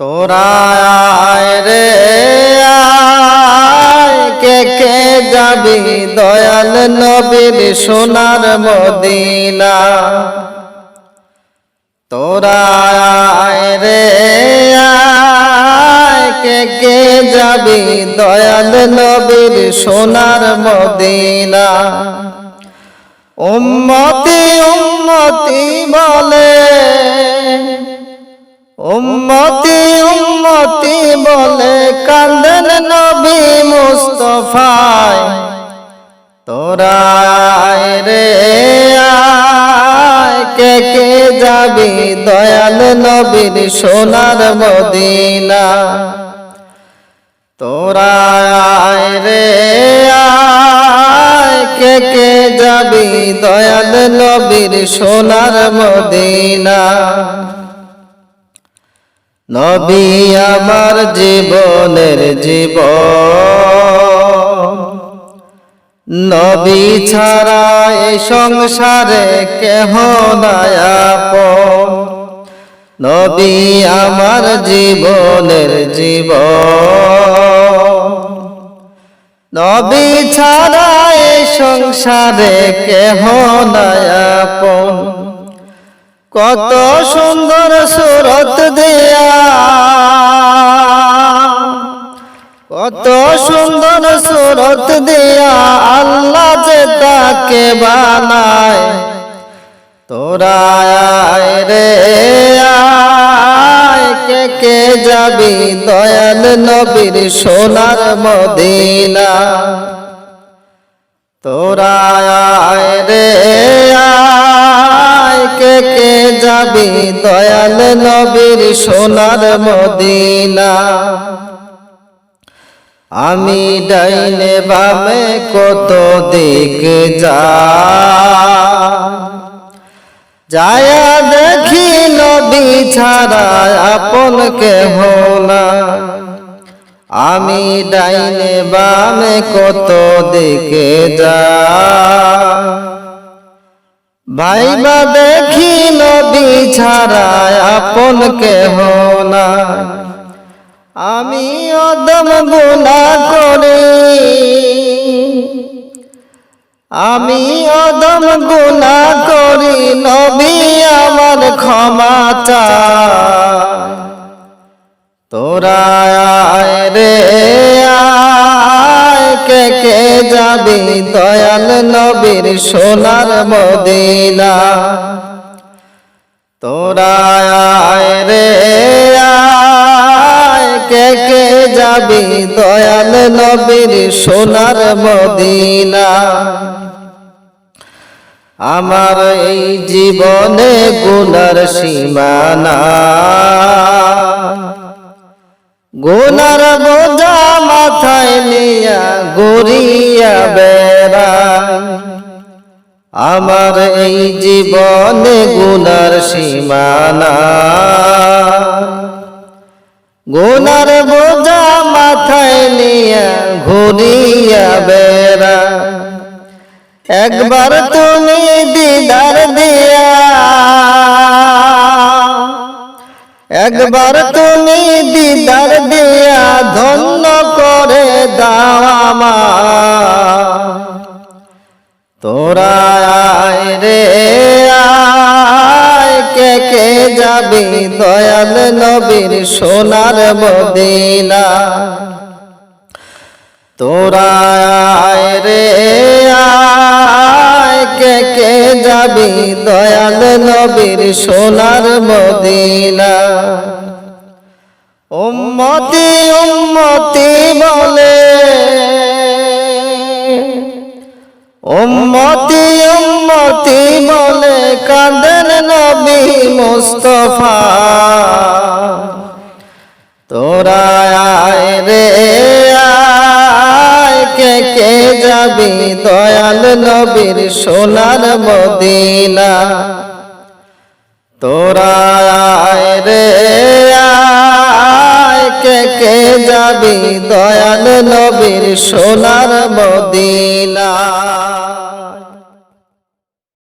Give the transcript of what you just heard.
তোরা রে কে কে যাবি দয়াল নবীর সোনার মদিনা? তোরা রে কে কে যাবি দয়াল নবীর সোনার মদিনা? উম্মতি উম্মতি বলে মুস্তফায় তোরা রে কে কে যাবি দয়াল নবীর সোনার মদিনা? তোরা রে কে কে যাবি দয়াল নবীর সোনার মদিনা? নবী আমার জীবনের জীব নবী ছাড়া এই সংসারে কেহ নায়াপ নবী আমার জীবনের জীব নবী ছাড়া এই সংসারে কেহ নায়াপন। কত সুন্দর সুরত দিয়া। কত সুন্দর সুরত দিয়া। তাকে বানায়। তোরা রে কে কে যাবি দয়াল নবীর সোনার মদিনা? তোরা রে কে কে যাবি দয়াল নবীর সোনার মদিনা? আমি ডাইনে বামে কত দিক যায়া। দেখি নদী ছাড়া আপন কেহ না আমি ডাইনে বামে কত দিকে যা ভাইবা দেখি নদী ছাড়া আপন কেহ না আমি অদম গুণা করি। আমি অদম গুণা করি, নবী আমার ক্ষমা চায়। তোরা রে কে কে যাবি দয়াল নবীর সোনার মদিনা। তোরা রে কে কে যাবি দয়াল নবীর সোনার মদিনা? আমার এই জীবনে গুনার সীমানা। গুনার বোঝা মাথায় নিয়া গড়িয়া বেড়া। আমার এই জীবনে গুনার সীমানা। গুনার বোঝা মাথায় নিয়া ঘুরিয়া বেড়া। একবার তুমি দিদার দিয়া। একবার তুমি দিদার দিয়া ধন্য করে দাও আমার যাবি দয়াল নবীর সোনার মদিনা। তোরা রে কে কে যাবি দয়াল নবীর সোনার মদিনা। উম্মতি উম্মতি বলে, উম্মতি উম্মতি বলে কাঁদেন নবী মুস্তফা। তোরা আয় রে আয়, কে কে যাবি দয়াল নবীর সোনার মদিনা? তোরা আয় রে কে কে যাবি দয়াল নবীর সোনার মদিনা?